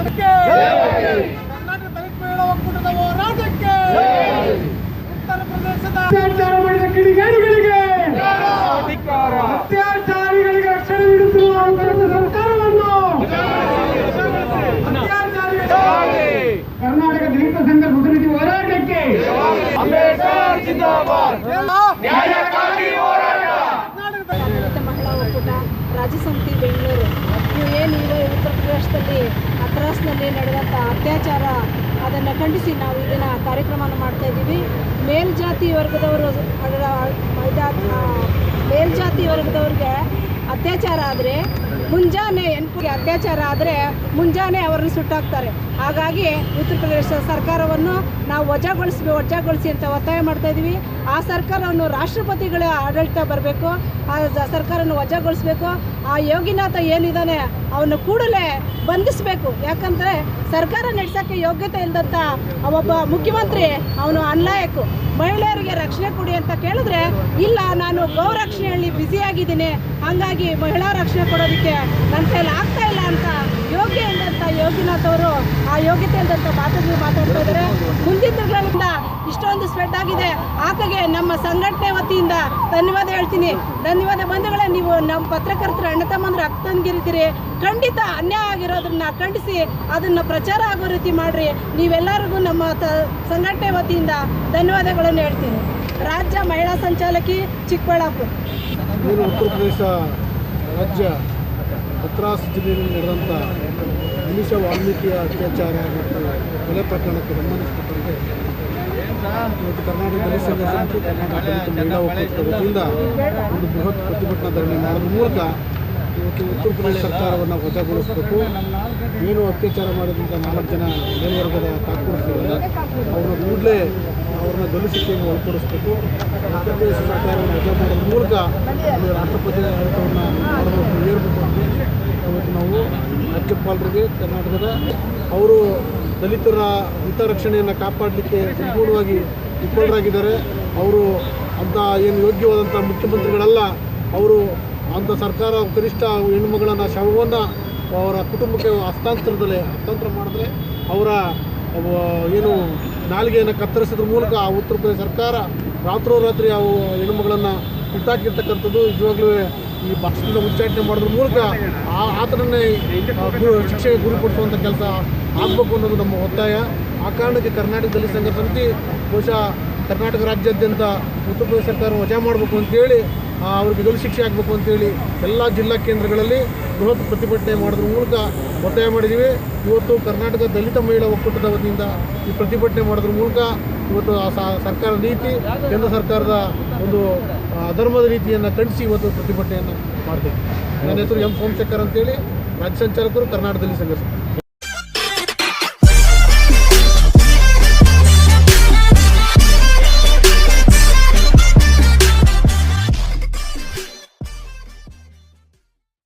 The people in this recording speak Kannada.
ಕರ್ನಾಟಕ ದಲಿತ ಮಹಿಳಾ ಒಕ್ಕೂಟದ ಹೋರಾಟಕ್ಕೆ. ಉತ್ತರ ಪ್ರದೇಶದ ಅತ್ಯಾಚಾರ ಮಾಡಿದ ಕಿಡಿಗೇಡಿಗಳಿಗೆ. ಅತ್ಯಾಚಾರಿಗಳಿಗೆ ರಕ್ಷಣೆ ನೀಡುತ್ತಿರುವ ಸರ್ಕಾರವನ್ನು. ಅತ್ಯಾಚಾರಿಗಳಿಗೆ ಕರ್ನಾಟಕ ದಲಿತ ಸಂಘ ಪ್ರತಿನಿಧಿ ಹೋರಾಟಕ್ಕೆ. ಮಹಿಳಾ ಒಕ್ಕೂಟ ರಾಜ್ಯ ಸಮಿತಿ ಬೆಂಗಳೂರು. ನೀವು ಏನು ಈಗ ಉತ್ತರ ಪ್ರದೇಶದಲ್ಲಿ ಅಕ್ರಾಸ್ನಲ್ಲಿ ನಡೆದಂಥ ಅತ್ಯಾಚಾರ ಅದನ್ನು ಖಂಡಿಸಿ ನಾವು ಇದನ್ನ ಕಾರ್ಯಕ್ರಮವನ್ನು ಮಾಡ್ತಾ ಇದ್ದೀವಿ. ಮೇಲ್ಜಾತಿ ವರ್ಗದವರು ಅದರ ಮೇಲ್ಜಾತಿ ವರ್ಗದವ್ರಿಗೆ ಅತ್ಯಾಚಾರ ಆದರೆ ಮುಂಜಾನೆ ಎನ್ಪುಗೆ ಅತ್ಯಾಚಾರ ಆದರೆ ಮುಂಜಾನೆ ಅವರನ್ನು ಸುಟ್ಟಾಕ್ತಾರೆ. ಹಾಗಾಗಿ ಉತ್ತರ ಪ್ರದೇಶ ಸರ್ಕಾರವನ್ನು ನಾವು ವಜಾಗೊಳಿಸಿ ವಜಾಗೊಳಿಸಿ ಅಂತ ಒತ್ತಾಯ ಮಾಡ್ತಾ ಇದ್ದೀವಿ. ಆ ಸರ್ಕಾರವನ್ನು ರಾಷ್ಟ್ರಪತಿಗಳ ಆಡಳಿತ ಬರಬೇಕು, ಆ ಸರ್ಕಾರವನ್ನು ವಜಾಗೊಳಿಸ್ಬೇಕು, ಆ ಯೋಗಿನಾಥ ಏನಿದ್ದಾನೆ ಅವನು ಕೂಡಲೇ ಬಂಧಿಸಬೇಕು. ಯಾಕಂದರೆ ಸರ್ಕಾರ ನಡೆಸೋಕ್ಕೆ ಯೋಗ್ಯತೆ ಇಲ್ಲದಂಥ ಒಬ್ಬ ಮುಖ್ಯಮಂತ್ರಿ ಅವನು ಅನ್ಲಾಯಕು. ಮಹಿಳೆಯರಿಗೆ ರಕ್ಷಣೆ ಕೊಡಿ ಅಂತ ಕೇಳಿದ್ರೆ, ಇಲ್ಲ, ನಾನು ಗೌರಕ್ಷಣೆಯಲ್ಲಿ ಬ್ಯುಸಿಯಾಗಿದ್ದೀನಿ ಹಾಗಾಗಿ ಮಹಿಳಾ ರಕ್ಷಣೆ ಕೊಡೋದಕ್ಕೆ ನನ್ನ ಕೈಲಿ ಆಗ್ತಾ ಇಲ್ಲ ಅಂತ ಯೋಗ್ಯ ಇಲ್ಲದಂಥ ಯೋಗಿನಾಥ್ ಅವರು ಆ ಯೋಗ್ಯತೆ ಇಲ್ಲದಂಥ ಮಾತುಗಳು ಮಾತಾಡ್ತಾ ಇದ್ದಾರೆ ಮುಂದಿನ ದಿನಗಳಿಂದ ಇಷ್ಟೊಂದು ಸ್ಪ್ರೆಡ್ ಆಗಿದೆ. ಆಕೆಗೆ ನಮ್ಮ ಸಂಘಟನೆ ವತಿಯಿಂದ ಧನ್ಯವಾದ ಹೇಳ್ತೀನಿ. ಧನ್ಯವಾದ ಬಂಧುಗಳೇ, ನೀವು ನಮ್ಮ ಪತ್ರಕರ್ತರ, ಅಣ್ಣ ತಮ್ಮಂದ್ರೆ ಅಕ್ಕಂಗಿರಿದ್ದೀರಿ ಖಂಡಿತ ಅನ್ಯಾಯ ಆಗಿರೋದನ್ನ ಖಂಡಿಸಿ, ಅದನ್ನ ಪ್ರಚಾರ ಆಗೋ ರೀತಿ ಮಾಡ್ರಿ. ನೀವೆಲ್ಲರಿಗೂ ನಮ್ಮ ಸಂಘಟನೆ ವತಿಯಿಂದ ಧನ್ಯವಾದಗಳನ್ನು ಹೇಳ್ತೀನಿ. ರಾಜ್ಯ ಮಹಿಳಾ ಸಂಚಾಲಕಿ, ಚಿಕ್ಕಬಳ್ಳಾಪುರ. ಉತ್ತರ ಪ್ರದೇಶ ರಾಜ್ಯ ಮದ್ರಾಸ್ ಜಿಲ್ಲೆಯಲ್ಲಿ ನಡೆದಂಥ ಮನುಷ್ಯ ವಾಲ್ಮೀಕಿಯ ಅತ್ಯಾಚಾರ ಮತ್ತು ಕೊಲೆ ಪ್ರಕರಣಕ್ಕೆ ಸಂಬಂಧಿಸಿದಂತೆ ಇವತ್ತು ಕರ್ನಾಟಕ ದಲಿತ ಸಂಘ ಸಮಿತಿ ಕರ್ನಾಟಕ ಮಹಿಳಾ ಒಕ್ಕೂಟದ ವತಿಯಿಂದ ಒಂದು ಬೃಹತ್ ಪ್ರತಿಭಟನಾ ಧರಣಿ ಮಾಡೋದ್ರ ಮೂಲಕ ಇವತ್ತು ಉತ್ತರ ಪ್ರದೇಶ ಸರ್ಕಾರವನ್ನು ವಜಾಗೊಳಿಸಬೇಕು. ಏನು ಅತ್ಯಾಚಾರ ಮಾಡಿದಂಥ ನಾಲ್ಕು ಜನ ಮೇಲ್ವರ್ಗದ ತಾಕೂರಿದ್ದಾರೆ ಅವರು ಕೂಡಲೇ ಅವ್ರನ್ನ ಗಲ್ಲು ಶಿಕ್ಷೆಯನ್ನು ಒಳಪಡಿಸಬೇಕು ಮಧ್ಯಪ್ರದೇಶ ಪ್ರದೇಶ ಸರ್ಕಾರವನ್ನು ಅಜಾ ಮಾಡೋದ್ರ ಮೂಲಕ ಒಂದು ರಾಷ್ಟ್ರಪತಿ ಆಡಳಿತವನ್ನು ಮಾಡಬೇಕು ಏರ್ಬೇಕು ಇವತ್ತು ನಾವು ರಾಜ್ಯಪಾಲರಿಗೆ ಕರ್ನಾಟಕದ ಅವರು ದಲಿತರ ಹಿತರಕ್ಷಣೆಯನ್ನು ಕಾಪಾಡಲಿಕ್ಕೆ ಸಂಪೂರ್ಣವಾಗಿ ವಿಫಲರಾಗಿದ್ದಾರೆ. ಅವರು ಅಂಥ ಏನು ಯೋಗ್ಯವಾದಂಥ ಮುಖ್ಯಮಂತ್ರಿಗಳಲ್ಲ, ಅವರು ಅಂಥ ಸರ್ಕಾರ ಕನಿಷ್ಠ ಹೆಣ್ಣುಮಗಳನ್ನು ಶವವನ್ನು ಅವರ ಕುಟುಂಬಕ್ಕೆ ಹಸ್ತಾಂತರದಲ್ಲಿ, ಹಸ್ತಾಂತರ ಮಾಡಿದ್ರೆ ಅವರ ಏನು ನಾಲಿಗೆಯನ್ನು ಕತ್ತರಿಸಿದ್ರ ಮೂಲಕ ಆ ಉತ್ತರ ಪ್ರದೇಶ ಸರ್ಕಾರ ರಾತ್ರೋರಾತ್ರಿ ಅವು ಹೆಣ್ಣುಮಗಳನ್ನು ಹುಟ್ಟಾಕಿರ್ತಕ್ಕಂಥದ್ದು ನಿಜವಾಗ್ಲೂ ಈ ಪಕ್ಷದಿಂದ ಉಚ್ಚಾಟನೆ ಮಾಡೋದ್ರ ಮೂಲಕ ಆ ಆತನನ್ನೇ ಶಿಕ್ಷೆಗೆ ಗುರಿ ಗುರಿಪಡಿಸುವಂಥ ಕೆಲಸ ಆಗಬೇಕು ಅನ್ನೋದು ನಮ್ಮ ಒತ್ತಾಯ. ಆ ಕಾರಣಕ್ಕೆ ಕರ್ನಾಟಕ ದಲಿತ ಸಂಘ ಸಮಿತಿ, ಬಹುಶಃ ಕರ್ನಾಟಕ ರಾಜ್ಯಾದ್ಯಂತ ಉತ್ತರ ಪ್ರದೇಶ ಸರ್ಕಾರ ವಜಾ ಮಾಡಬೇಕು ಅಂತೇಳಿ ಅವ್ರಿಗೆ ಗಲ್ಲು ಶಿಕ್ಷೆ ಆಗಬೇಕು ಅಂತೇಳಿ ಎಲ್ಲ ಜಿಲ್ಲಾ ಕೇಂದ್ರಗಳಲ್ಲಿ ಬೃಹತ್ ಪ್ರತಿಭಟನೆ ಮಾಡೋದ್ರ ಮೂಲಕ ಒತ್ತಾಯ ಮಾಡಿದ್ದೀವಿ. ಇವತ್ತು ಕರ್ನಾಟಕ ದಲಿತ ಮಹಿಳಾ ಒಕ್ಕೂಟದ ವತಿಯಿಂದ ಈ ಪ್ರತಿಭಟನೆ ಮಾಡೋದ್ರ ಮೂಲಕ ಇವತ್ತು ಆ ಸರ್ಕಾರದ ನೀತಿ, ಕೇಂದ್ರ ಸರ್ಕಾರದ ಒಂದು ಅಧರ್ಮದ ರೀತಿಯನ್ನು ಖಂಡಿಸಿ ಇವತ್ತು ಪ್ರತಿಭಟನೆಯನ್ನು ಮಾಡ್ತೀವಿ ನನ್ನ ಹೆಸರು ಎಂ ಸೋಮಶೇಖರ್ ಅಂತೇಳಿ. ರಾಜ್ಯ ಸಂಚಾಲಕರು ಕರ್ನಾಟಕದಲ್ಲಿ ದಲಿತ ಸಂಘ